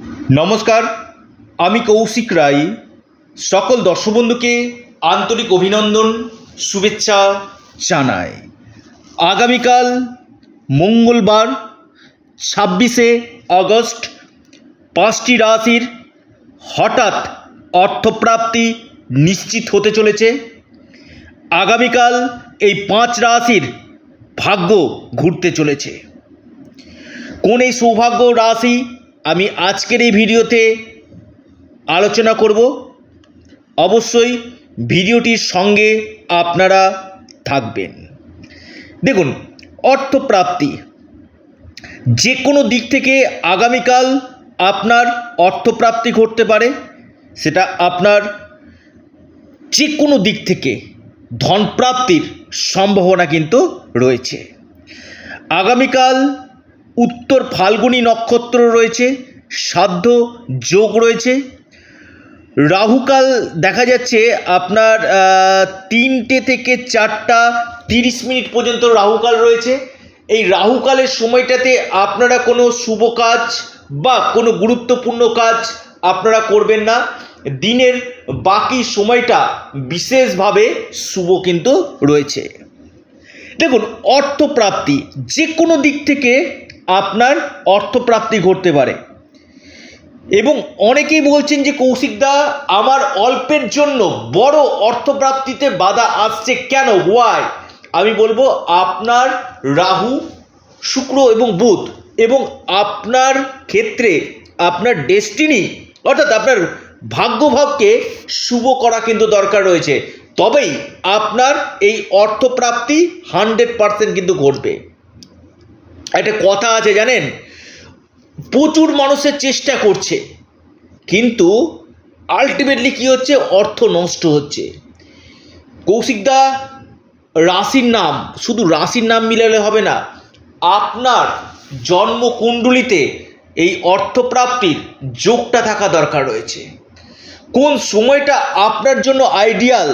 নমস্কার, আমি কৌশিক রায়। সকল দর্শক বন্ধুকে আন্তরিক অভিনন্দন, শুভেচ্ছা জানাই। আগামীকাল মঙ্গলবার, ছাব্বিশে আগস্ট, পাঁচটি রাশির হঠাৎ অর্থপ্রাপ্তি নিশ্চিত হতে চলেছে। আগামীকাল এই পাঁচ রাশির ভাগ্য ঘুরতে চলেছে। কোন এই সৌভাগ্য রাশি আমি আজকের এই ভিডিওতে আলোচনা করব। অবশ্যই ভিডিওটির সঙ্গে আপনারা থাকবেন। দেখুন, অর্থপ্রাপ্তি। যে কোনো দিক থেকে আগামীকাল আপনার অর্থপ্রাপ্তি ঘটতে পারে। সেটা আপনার যে কোনো দিক থেকে ধনপ্রাপ্তির সম্ভাবনা কিন্তু রয়েছে। আগামীকাল উত্তর ফাল্গুনী নক্ষত্র রয়েছে, সাধ্য যোগ রয়েছে। রাহুকাল দেখা যাচ্ছে আপনার তিনটে থেকে চারটা তিরিশ মিনিট পর্যন্ত রাহুকাল রয়েছে। এই রাহুকালের সময়টাতে আপনারা কোনো শুভ কাজ বা কোনো গুরুত্বপূর্ণ কাজ আপনারা করবেন না। দিনের বাকি সময়টা বিশেষভাবে শুভ কিন্তু রয়েছে। দেখুন, অর্থপ্রাপ্তি, যে কোনো দিক থেকে আপনার অর্থপ্রাপ্তি ঘটতে পারে। এবং অনেকেই বলছেন যে কৌশিকদা আমার অল্পের জন্য বড় অর্থপ্রাপ্তিতে বাধা আসছে কেন? হোয়াই আমি বলব, আপনার রাহু, শুক্র এবং বুধ এবং আপনার ক্ষেত্রে আপনার ডেস্টিনি অর্থাৎ আপনার ভাগ্যভাবকে শুভ করা কিন্তু দরকার রয়েছে। তবেই আপনার এই অর্থপ্রাপ্তি হান্ড্রেড পারসেন্ট কিন্তু ঘটবে। একটা কথা আছে জানেন? প্রচুর মানুষের চেষ্টা করছে, কিন্তু আলটিমেটলি কি হচ্ছে? অর্থ নষ্ট হচ্ছে। কৌশিকদা রাশির নাম, শুধু রাশির নাম মিলালে হবে না, আপনার জন্মকুণ্ডলিতে এই অর্থপ্রাপ্তির যোগটা থাকা দরকার রয়েছে। কোন সময়টা আপনার জন্য আইডিয়াল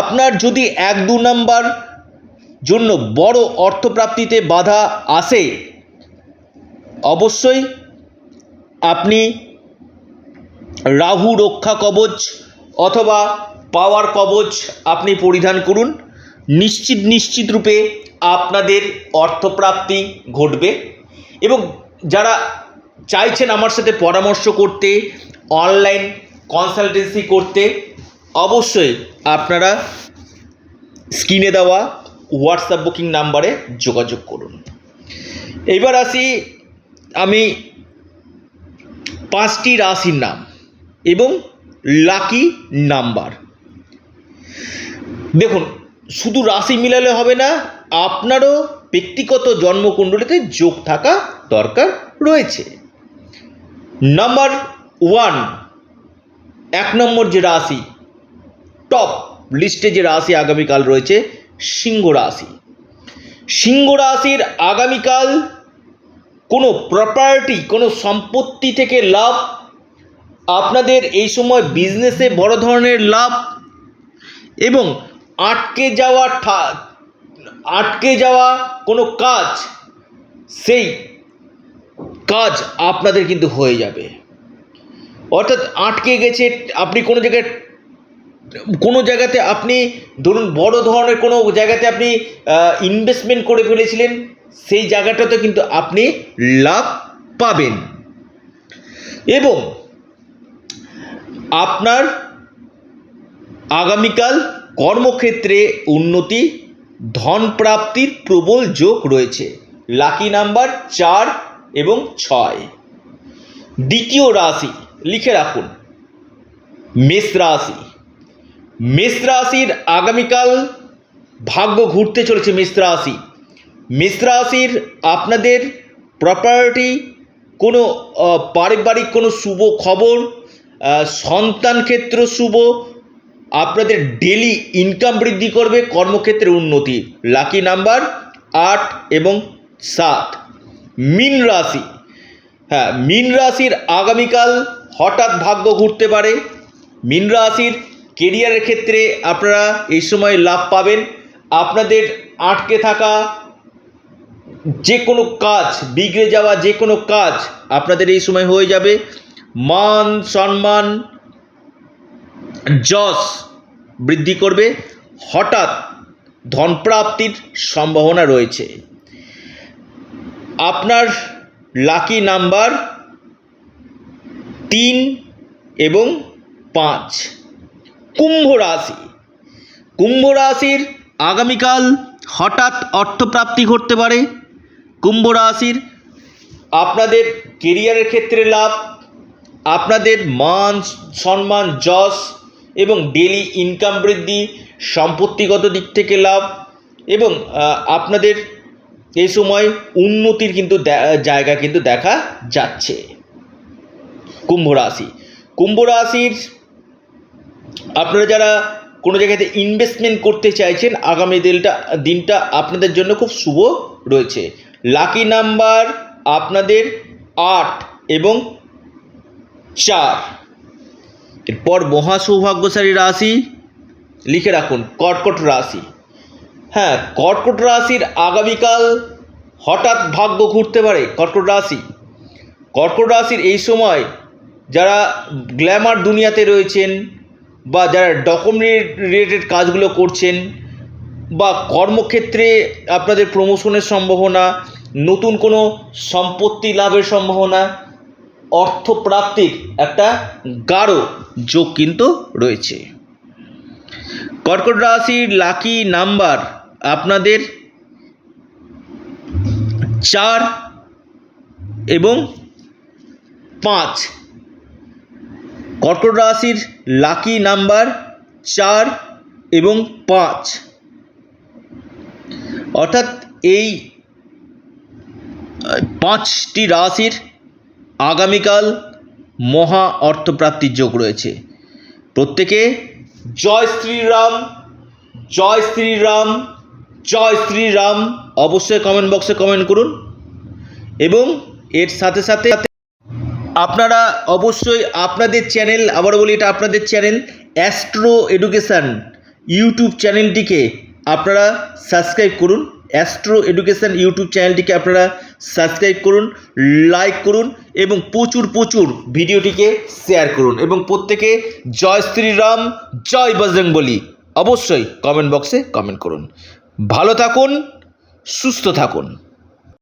আপনার যদি এক, দু নাম্বার জন্য বড় অর্থপ্রাপ্তিতে বাধা আসে অবশ্যই আপনি রাহু রক্ষা কবচ অথবা পাওয়ার কবচ আপনি পরিধান করুন। নিশ্চিত নিশ্চিত রূপে আপনাদের অর্থপ্রাপ্তি ঘটবে এবং যারা চাইছেন আমার সাথে পরামর্শ করতে, অনলাইন কনসালটেন্সি করতে, অবশ্যই আপনারা স্ক্রিনে দেওয়া হোয়াটসঅ্যাপ বুকিং নাম্বারে যোগাযোগ করুন। এবার আসি আমি পাঁচটি রাশির নাম এবং লাকি নাম্বার দেখুন, শুধু রাশি মিলালে হবে না, আপনারও ব্যক্তিগত জন্মকুণ্ডলিতে যোগ থাকা দরকার রয়েছে। নাম্বার ওয়ান এক নম্বর যে রাশি টপ লিস্টে যে রাশি আগামীকাল রয়েছে সিংহ রাশি। সিংহ রাশির আগামীকাল কোনো প্রপার্টি কোনো সম্পত্তি থেকে লাভ, আপনাদের এই সময় বিজনেসে বড় ধরনের লাভ এবং আটকে যাওয়া আটকে যাওয়া কোনো কাজ, সেই কাজ আপনাদের কিন্তু হয়ে যাবে। অর্থাৎ আটকে গেছে, আপনি কোনো জায়গায় কোনো জায়গাতে আপনি ধরুন বড় ধরনের কোনো জায়গাতে আপনি ইনভেস্টমেন্ট করে ফেলেছিলেন, সেই জায়গাটাতে কিন্তু আপনি লাভ পাবেন। এবং আপনার আগামীকাল কর্মক্ষেত্রে উন্নতি ধন প্রাপ্তির প্রবল যোগ রয়েছে। লাকি নাম্বার চার এবং ছয়। দ্বিতীয় রাশি, লিখে রাখুন। মেষ রাশি। মেষ রাশির আগামীকাল ভাগ্য ঘুরতে চলেছে মেষ রাশি। মেষ রাশির আপনাদের প্রপার্টি কোনো পারিবারিক কোনো শুভ খবর সন্তান ক্ষেত্র শুভ, আপনাদের ডেলি ইনকাম বৃদ্ধি করবে, কর্মক্ষেত্রে উন্নতি। লাকি নাম্বার আট এবং সাত। মিন রাশি হ্যাঁ মিন রাশির আগামীকাল হঠাৎ ভাগ্য ঘুরতে পারে। মিন রাশির কেরিয়ারের ক্ষেত্রে আপনারা এই সময় লাভ পাবেন। আপনাদের আটকে থাকা যে কোনো কাজ, বিগড়ে যাওয়া যে কোনো কাজ আপনাদের এই সময় হয়ে যাবে। মান সম্মান, যশ বৃদ্ধি করবে। হঠাৎ ধনপ্রাপ্তির সম্ভাবনা রয়েছে। আপনার লাকি নাম্বার তিন এবং পাঁচ। কুম্ভ রাশি। কুম্ভ রাশির আগামীকাল হঠাৎ অর্থপ্রাপ্তি ঘটতে পারে। কুম্ভ রাশির আপনাদের কেরিয়ারের ক্ষেত্রে লাভ, আপনাদের মান, সম্মান, যশ এবং ডেলি ইনকাম বৃদ্ধি সম্পত্তিগত দিক থেকে লাভ এবং আপনাদের এই সময় উন্নতির কিন্তু জায়গা কিন্তু দেখা যাচ্ছে। কুম্ভ রাশি। কুম্ভ রাশির আপনারা যারা কোনো জায়গাতে ইনভেস্টমেন্ট করতে চাইছেন, আগামী দিনটা দিনটা আপনাদের জন্য খুব শুভ রয়েছে। লাকি নাম্বার আপনাদের আট এবং চার। এরপর মহা সৌভাগ্যশালী রাশি লিখে রাখুন, কর্কট রাশি। হ্যাঁ কর্কট রাশির আগামীকাল হঠাৎ ভাগ্য ঘুরতে পারে, কর্কট রাশি। কর্কট রাশির এই সময় যারা গ্ল্যামার দুনিয়াতে রয়েছেন বা যারা ডকুমেন্ট রিলেটেড কাজগুলো করছেন বা কর্মক্ষেত্রে আপনাদের প্রমোশনের সম্ভাবনা, নতুন কোনো সম্পত্তি লাভের সম্ভাবনা, অর্থপ্রাপ্তির একটা গাঢ় যোগ কিন্তু রয়েছে। কর্কট রাশির লাকি নাম্বার আপনাদের চার এবং পাঁচ। কর্কট রাশির লাকি নাম্বার চার এবং পাঁচ। অর্থাৎ এই পাঁচটি রাশির আগামীকাল মহা অর্থপ্রাপ্তির যোগ রয়েছে। প্রত্যেকে জয় শ্রীরাম জয় শ্রীরাম জয় শ্রীরাম অবশ্যই কমেন্ট বক্সে কমেন্ট করুন। এবং এর সাথে সাথে আপনারা অবশ্যই আপনাদের চ্যানেল, আবার বলি এটা আপনাদের চ্যানেল অ্যাস্ট্রো এডুকেশান ইউটিউব চ্যানেলটিকে আপনারা সাবস্ক্রাইব করুন। অ্যাস্ট্রো এডুকেশান ইউটিউব চ্যানেলটিকে আপনারা সাবস্ক্রাইব করুন লাইক করুন এবং প্রচুর প্রচুর ভিডিওটিকে শেয়ার করুন এবং প্রত্যেকে জয় শ্রীরাম, জয় বজরং বলি অবশ্যই কমেন্ট বক্সে কমেন্ট করুন। ভালো থাকুন, সুস্থ থাকুন।